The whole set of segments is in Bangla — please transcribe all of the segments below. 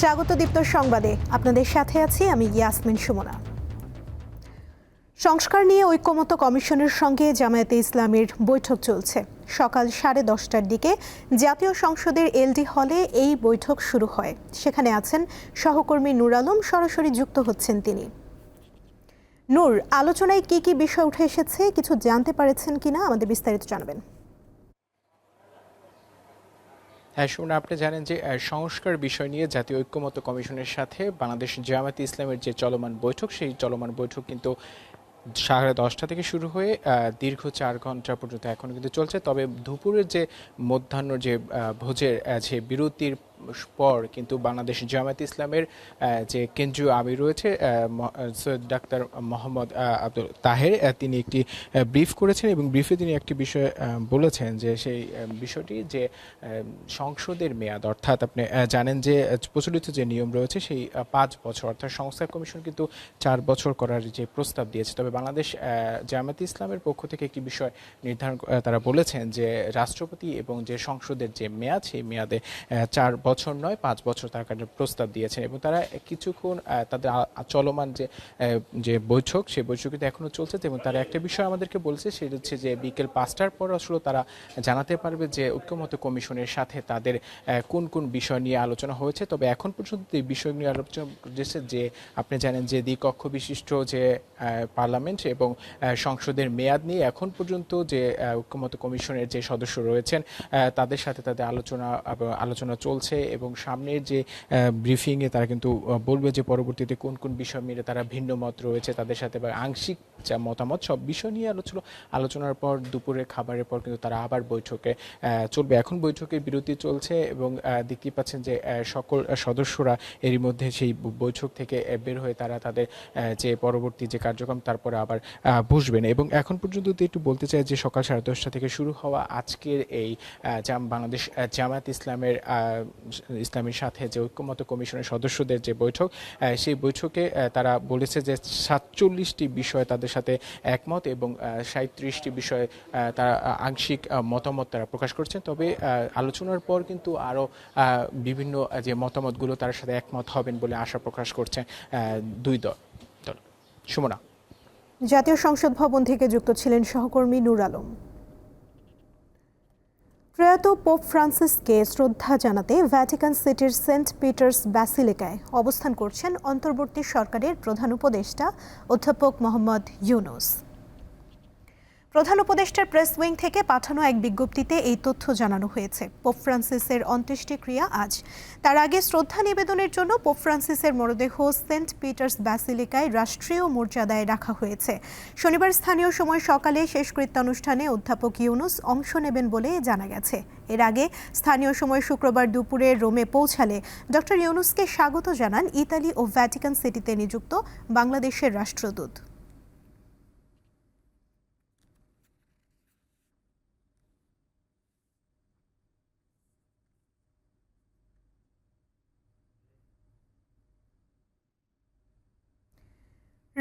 স্বাগত দীপ্ত সংবাদে। আপনাদের সাথে আছি আমি ইয়াসমিন সুমনা। সংস্কার নিয়ে ঐক্যমত কমিশনের সঙ্গে জামায়াতে ইসলামের বৈঠক চলছে। সকাল সাড়ে দশটার দিকে জাতীয় সংসদের এলডি হলে এই বৈঠক শুরু হয়। সেখানে আছেন সহকর্মী নূর আলম, সরাসরি যুক্ত হচ্ছেন তিনি। নূর, আলোচনায় কি কি বিষয় উঠে এসেছে, কিছু জানতে পারেছেন কিনা? আমাদের বিস্তারিত জানাবেন। শুনুন, আপনি জানেন যে সংস্কার বিষয় নিয়ে জাতীয় ঐক্যমত কমিশনের সাথে বাংলাদেশ জামায়াতে ইসলামের যে চলমান বৈঠক, সেই চলমান বৈঠক কিন্তু সাড়ে দশটা থেকে শুরু হয়ে দীর্ঘ চার ঘণ্টা পর্যন্ত এখন কিন্তু চলছে। তবে দুপুরের যে মধ্যাহ্ন যে ভোজের যে বিরতির পর কিন্তু বাংলাদেশ জামায়াত ইসলামের যে কেন্দ্রীয় আমির রয়েছে সৈয়দ ডাক্তার মোহাম্মদ আব্দুল তাহের তিনি একটি ব্রিফ করেছেন এবং ব্রিফে তিনি একটি বিষয় বলেছেন যে সেই বিষয়টি যে সংসদের মেয়াদ অর্থাৎ আপনি জানেন যে প্রচলিত যে নিয়ম রয়েছে সেই পাঁচ বছর অর্থাৎ সংস্কার কমিশন কিন্তু চার বছর করার যে প্রস্তাব দিয়েছে। তবে বাংলাদেশ আহ, জামায়াত ইসলামের পক্ষ থেকে একটি বিষয় নির্ধারণ তারা বলেছেন যে রাষ্ট্রপতি এবং যে সংসদের যে মেয়াদ সেই মেয়াদে চার বছর নয়, পাঁচ বছর তার কাছে প্রস্তাব দিয়েছেন এবং তারা কিছুক্ষণ তাদের চলমান যে যে বৈঠক, সেই বৈঠক কিন্তু এখনও চলছে এবং তারা একটা বিষয় আমাদেরকে বলছে, সেটা হচ্ছে যে বিকেল পাঁচটার পর আসলে তারা জানাতে পারবে যে ঐক্যমত কমিশনের সাথে তাদের কোন কোন বিষয় নিয়ে আলোচনা হয়েছে। তবে এখন পর্যন্ত এই বিষয় নিয়ে আলোচনা করেছে যে, আপনি জানেন যে দ্বিকক্ষ বিশিষ্ট যে পার্লামেন্ট এবং সংসদের মেয়াদ নিয়ে এখন পর্যন্ত যে ঐক্যমত কমিশনের যে সদস্য রয়েছেন তাদের সাথে তাদের আলোচনা আলোচনা চলছে এবং সামনের যে ব্রিফিংয়ে তারা কিন্তু বলবে যে পরবর্তীতে কোন কোন বিষয় মিলে তারা ভিন্ন মত রয়েছে তাদের সাথে বা আংশিক যা মতামত সব বিষয় নিয়ে আলোচনা, আলোচনার পর দুপুরে খাবারের পর কিন্তু তারা আবার বৈঠকে চলবে। এখন বৈঠকের বিরতি চলছে এবং দেখতেই পাচ্ছেন যে সকল সদস্যরা এরই মধ্যে সেই বৈঠক থেকে বের হয়ে তারা তাদের যে পরবর্তী যে কার্যক্রম তারপরে আবার বসবেন এবং এখন পর্যন্ত একটু বলতে চাই যে সকাল সাড়ে দশটা থেকে শুরু হওয়া আজকের এই জাম, বাংলাদেশ জামায়াত ইসলামের ইসলামের সাথে যে ঐক্যমত কমিশনের সদস্যদের যে বৈঠক সেই বৈঠকে তারা বলেছে যে সাতচল্লিশটি বিষয় তাদের সাথে একমত এবং সাঁত্রিশটি বিষয়ে তারা আংশিক মতামত তারা প্রকাশ করছেন। তবে আলোচনার পর কিন্তু আরও বিভিন্ন যে মতামতগুলো তার সাথে একমত হবেন বলে আশা প্রকাশ করছেন দুই দল দল। সুমনা। জাতীয় সংসদ ভবন থেকে যুক্ত ছিলেন সহকর্মী নূর আলম। প্রয়াত পোপ ফ্রান্সিসকে শ্রদ্ধা জানাতে ভ্যাটিকান সিটির সেন্ট পিটার্স ব্যাসিলিকায় অবস্থান করছেন অন্তর্বর্তী সরকারের প্রধান উপদেষ্টা অধ্যাপক মোহাম্মদ ইউনুস। প্রধান উপদেষ্টার প্রেস উইং থেকে পাঠানো এক বিজ্ঞপ্তিতে এই তথ্য জানানো হয়েছে। পোপ ফ্রান্সিসের অন্ত্যেষ্টিক্রিয়া আজ। তার আগে শ্রদ্ধা নিবেদনের জন্য পোপ ফ্রান্সিসের মরদেহ সেন্ট পিটার্স ব্যাসিলিকায় রাষ্ট্রীয় মর্যাদায় রাখা হয়েছে। শনিবার স্থানীয় সময় সকালে শেষকৃত্যানুষ্ঠানে অধ্যাপক ইউনুস অংশ নেবেন বলে জানা গেছে। এর আগে স্থানীয় সময় শুক্রবার দুপুরে রোমে পৌঁছালে ডক্টর ইউনুসকে স্বাগত জানান ইতালি ও ভ্যাটিকান সিটিতে নিযুক্ত বাংলাদেশের রাষ্ট্রদূত।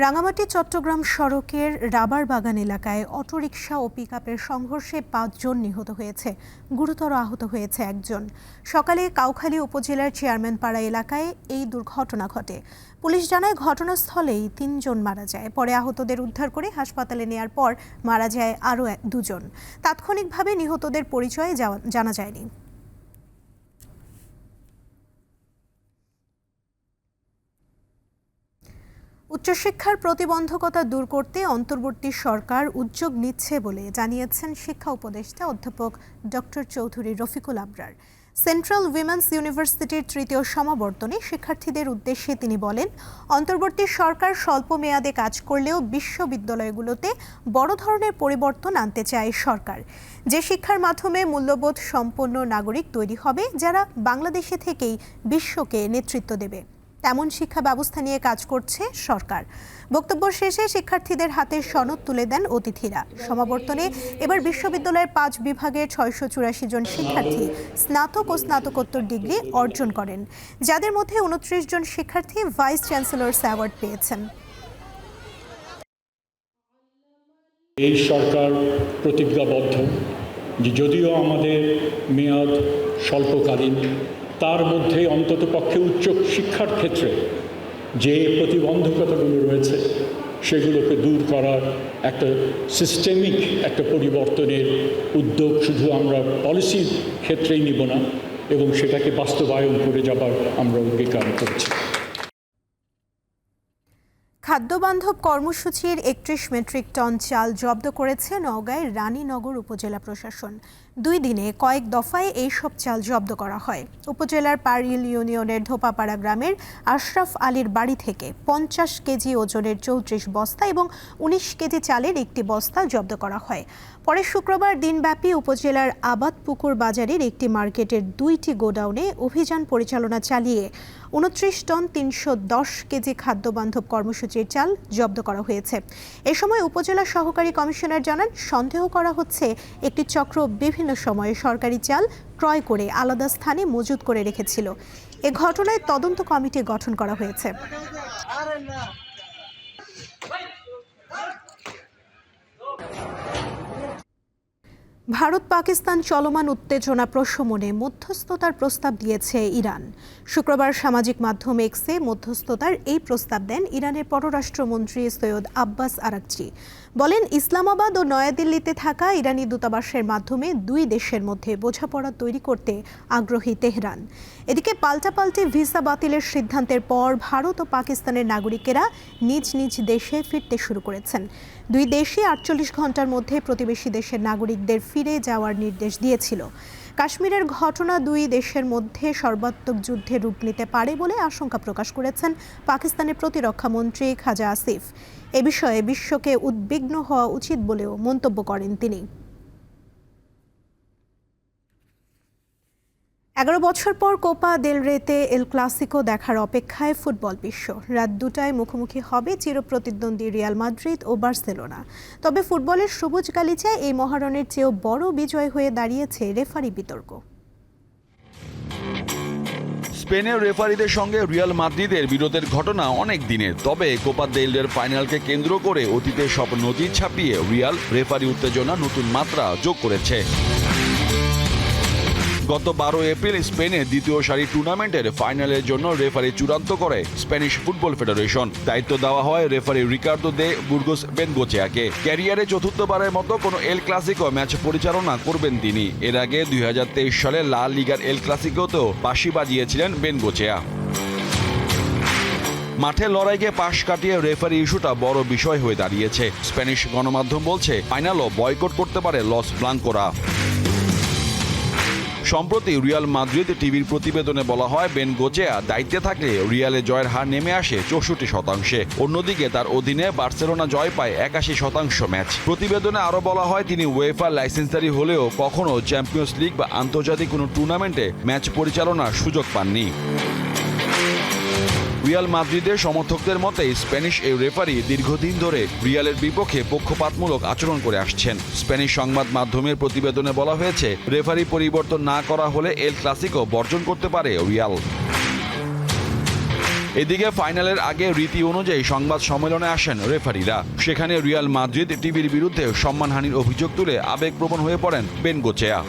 রাঙামাটি, চট্টগ্রাম সড়কের রাবার বাগান এলাকায় অটোরিকশা ও পিকআপের সংঘর্ষে পাঁচজন নিহত হয়েছে, গুরুতর আহত হয়েছে একজন। সকালে কাউখালী উপজেলার চেয়ারম্যান পাড়া এলাকায় এই দুর্ঘটনা ঘটে। পুলিশ জানায়, ঘটনাস্থলেই তিনজন মারা যায়। পরে আহতদের উদ্ধার করে হাসপাতালে নেয়ার পর মারা যায় আরও দুজন। তাৎক্ষণিকভাবে নিহতদের পরিচয় জানা যায়নি। উচ্চশিক্ষার প্রতিবন্ধকতা দূর করতে অন্তর্বর্তী সরকার উদ্যোগ নিচ্ছে বলে জানিয়েছেন শিক্ষা উপদেষ্টা অধ্যাপক doctor Chowdhury Rafiqul Abrar. Central women's ইউনিভার্সিটির তৃতীয় সমাবর্তনে শিক্ষার্থীদের উদ্দেশ্যে তিনি বলেন, অন্তর্বর্তী সরকার স্বল্প মেয়াদে কাজ করলেও বিশ্ববিদ্যালয়গুলোতে বড় ধরনের পরিবর্তন আনতে চায় সরকার। যে শিক্ষার মাধ্যমে মূল্যবোধ সম্পন্ন নাগরিক তৈরি হবে, যারা বাংলাদেশে থেকেই বিশ্বকে নেতৃত্ব দেবে। তেমন শিক্ষা ব্যবস্থা নিয়ে কাজ করছে সরকার। বক্তব্য শেষে শিক্ষার্থীদের হাতে সনদ তুলে দেন অতিথিরা। সমাবর্তনে এবার বিশ্ববিদ্যালয়ের পাঁচ বিভাগের ছয়শো চুরাশি জন শিক্ষার্থী স্নাতক ও স্নাতকোত্তর ডিগ্রি অর্জন করেন। যাদের মধ্যে উনত্রিশ জন শিক্ষার্থী ভাইস চ্যান্সেলর্স অ্যাওয়ার্ড পেয়েছেন। এই সরকার প্রতিজ্ঞাবদ্ধ যদিও আমাদের মেয়াদ স্বল্পকালীন তার মধ্যে অন্তত পক্ষে উচ্চ শিক্ষার ক্ষেত্রে যে প্রতিবন্ধকতাগুলো রয়েছে, সেগুলোকে দূর করার একটা সিস্টেমিক একটা পরিবর্তনের উদ্যোগ শুধু আমরা পলিসির ক্ষেত্রেই নিব না, এবং সেটাকে বাস্তবায়ন করে যাবার আমরা অঙ্গীকার করছি। খাদ্যবান্ধব কর্মসূচির একত্রিশ মেট্রিক টন চাল জব্দ করেছে নওগাঁয় রানীনগর উপজেলা প্রশাসন। দুই দিনে কয়েক দফায় এইসব চাল জব্দ করা হয়। উপজেলার পারিল ইউনিয়নের ধোপাপাড়া গ্রামের আশরাফ আলীর বাড়ি থেকে পঞ্চাশ কেজি ওজনের চৌত্রিশ বস্তা এবং উনিশ কেজি চালের একটি বস্তা জব্দ করা হয়। পরে শুক্রবার দিনব্যাপী উপজেলার আবাদপুকুর বাজারের একটি মার্কেটের দুইটি গোডাউনে অভিযান পরিচালনা চালিয়ে উনত্রিশ টন তিনশো দশ কেজি খাদ্যবান্ধব কর্মসূচির চাল জব্দ করা হয়েছে। এ সময় উপজেলা সহকারী কমিশনার জানান, সন্দেহ করা হচ্ছে একটি চক্র বিভিন্ন সময়ে সরকারি চাল ক্রয় করে আলাদা স্থানে মজুত করে রেখেছিল। এ ঘটনায় তদন্ত কমিটি গঠন করা হয়েছে। ভারত পাকিস্তান চলমান উত্তেজনা প্রশমনে মধ্যস্থতার প্রস্তাব দিয়েছে ইরান। শুক্রবার সামাজিক মাধ্যম এক্সে মধ্যস্থতার এই প্রস্তাব দেন ইরানের পররাষ্ট্রমন্ত্রী সৈয়দ আব্বাস আরাকচি। বলেন, ইসলামাবাদ ও নয়াদিল্লিতে থাকা ইরানি দূতাবাসের মাধ্যমে দুই দেশের মধ্যে বোঝাপড়া তৈরি করতে আগ্রহী তেহরান। এদিকে পাল্টাপাল্টি ভিসা বাতিলের সিদ্ধান্তের পর ভারত ও পাকিস্তানের নাগরিকেরা নিজ নিজ দেশে ফিরতে শুরু করেছেন। দুই দেশই আটচল্লিশ ঘণ্টার মধ্যে প্রতিবেশী দেশের নাগরিকদের ফিরে যাওয়ার নির্দেশ দিয়েছিল। কাশ্মীরের ঘটনা দুই দেশের মধ্যে সর্বাত্মক যুদ্ধে রূপ নিতে পারে বলে আশঙ্কা প্রকাশ করেছেন পাকিস্তানের প্রতিরক্ষা মন্ত্রী খাজা আসিফ। এ বিষয়ে বিশ্বকে উদ্বিগ্ন হওয়া উচিত বলেও মন্তব্য করেন তিনি। এগারো বছর পর কোপা দেল রেতে এল ক্লাসিকো দেখার অপেক্ষায় ফুটবল বিশ্ব। রাত দুটায় মুখোমুখি হবে চিরপ্রতিদ্বন্দ্বী রিয়াল মাদ্রিদ ও বার্সেলোনা তবে ফুটবলের সবুজ গালিচায় এই মহারণের চেয়েও বড় বিজয় হয়ে দাঁড়িয়েছে রেফারি বিতর্ক। স্পেনের রেফারিদের সঙ্গে রিয়াল মাদ্রিদের বিরোধের ঘটনা অনেক দিনের। তবে কোপা দেলডের ফাইনালকে কেন্দ্র করে অতীতের সব নজির ছাপিয়ে রিয়াল রেফারি উত্তেজনা নতুন মাত্রা যোগ করেছে। গত বারো এপ্রিল স্পেনে দ্বিতীয় সারি টুর্নামেন্টের ফাইনালের জন্য রেফারি চূড়ান্ত করে স্প্যানিশ ফুটবল ফেডারেশন। দায়িত্ব দেওয়া হয় রেফারি রিকার্ডো দে বুর্গোস বেনগোচেয়াকে। ক্যারিয়ারে চতুর্থবারের মতো কোনো এল ক্লাসিকো ম্যাচ পরিচালনা করবেন তিনি। এর আগে দুই হাজার তেইশ সালে লা লিগার এল ক্লাসিকোতেও বাঁশি বাজিয়েছিলেন বেনগোচেয়া। মাঠে লড়াইকে পাশ কাটিয়ে রেফারি ইস্যুটা বড় বিষয় হয়ে দাঁড়িয়েছে। স্প্যানিশ গণমাধ্যম বলছে, ফাইনালও বয়কট করতে পারে লস ব্লাঙ্কোরা। সম্প্রতি রিয়াল মাদ্রিদ টিভির প্রতিবেদনে বলা হয়, বেন গোচেয়া দায়িত্বে থাকলে রিয়ালে জয়ের হার নেমে আসে চৌষট্টি শতাংশে। অন্যদিকে তার অধীনে বার্সেলোনা জয় পায় একাশি শতাংশ ম্যাচ। প্রতিবেদনে আরও বলা হয়, তিনি ওয়েফা লাইসেন্সারি হলেও কখনো চ্যাম্পিয়ন্স লিগ বা আন্তর্জাতিক কোনো টুর্নামেন্টে ম্যাচ পরিচালনার সুযোগ পাননি। রিয়াল মাদ্রিদের সমর্থকদের মতে, স্প্যানিশ এই রেফারি দীর্ঘদিন ধরে রিয়ালের বিপক্ষে পক্ষপাতমূলক আচরণ করে আসছেন। স্প্যানিশ সংবাদ মাধ্যমের প্রতিবেদনে বলা হয়েছে, রেফারি পরিবর্তন না করা হলে এল ক্লাসিকো বর্জন করতে পারে রিয়াল। এদিকে ফাইনালের আগে রীতি অনুযায়ী সংবাদ সম্মেলনে আসেন রেফারিরা। সেখানে রিয়াল মাদ্রিদ টিভির বিরুদ্ধে সম্মানহানির অভিযোগ তুলে আবেগপ্রবণ হয়ে পড়েন বেনগোচেয়া।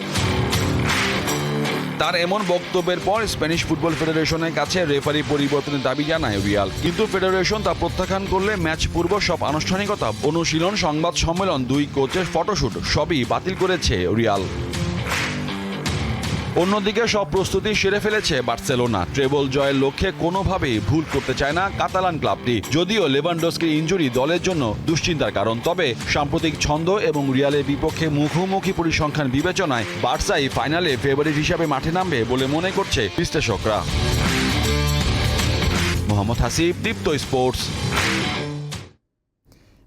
তার এমন বক্তব্যের পর স্প্যানিশ ফুটবল ফেডারেশনের কাছে রেফারি পরিবর্তনের দাবি জানায় রিয়াল। কিন্তু ফেডারেশন তা প্রত্যাখ্যান করলে ম্যাচ পূর্ব সব আনুষ্ঠানিকতা, অনুশীলন, সংবাদ সম্মেলন, দুই কোচের ফটোশুট, সবই বাতিল করেছে রিয়াল। অন্যদিকে সব প্রস্তুতি সেরে ফেলেছে বার্সেলোনা। ট্রেবল জয়ের লক্ষ্যে কোনোভাবেই ভুল করতে চায় না কাতালান ক্লাবটি। যদিও লেভানডস্কির ইঞ্জুরি দলের জন্য দুশ্চিন্তার কারণ, তবে সাম্প্রতিক ছন্দ এবং রিয়ালের বিপক্ষে মুখোমুখি পরিসংখ্যান বিবেচনায় বার্সাই ফাইনালে ফেভারিট হিসাবে মাঠে নামবে বলে মনে করছে বিশ্লেষকরা। মোহাম্মদ হাসিব, দীপ্ত স্পোর্টস।